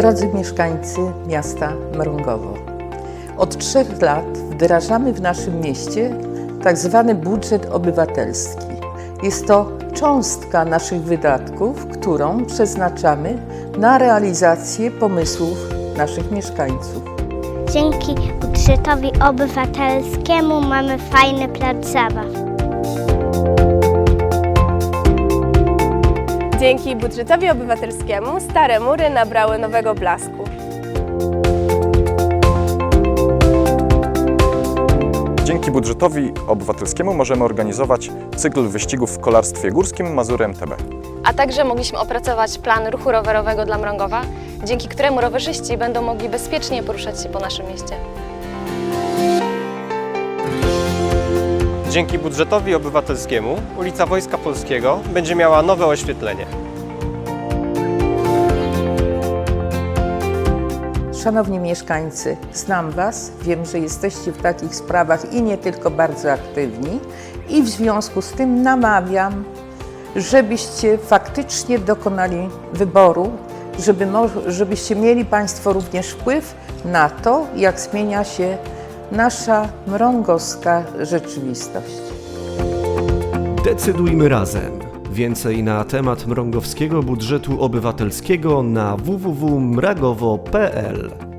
Drodzy mieszkańcy miasta Mrągowo, od trzech lat wdrażamy w naszym mieście tak zwany budżet obywatelski. Jest to cząstka naszych wydatków, którą przeznaczamy na realizację pomysłów naszych mieszkańców. Dzięki budżetowi obywatelskiemu mamy fajny plac zabaw. Dzięki budżetowi obywatelskiemu stare mury nabrały nowego blasku. Dzięki budżetowi obywatelskiemu możemy organizować cykl wyścigów w kolarstwie górskim Mazury MTB. A także mogliśmy opracować plan ruchu rowerowego dla Mrągowa, dzięki któremu rowerzyści będą mogli bezpiecznie poruszać się po naszym mieście. Dzięki budżetowi obywatelskiemu ulica Wojska Polskiego będzie miała nowe oświetlenie. Szanowni mieszkańcy, znam Was, wiem, że jesteście w takich sprawach i nie tylko bardzo aktywni, i w związku z tym namawiam, żebyście faktycznie dokonali wyboru, żeby, żebyście mieli Państwo również wpływ na to, jak zmienia się nasza mrągowska rzeczywistość. Decydujmy razem. Więcej na temat mrągowskiego budżetu obywatelskiego na www.mragowo.pl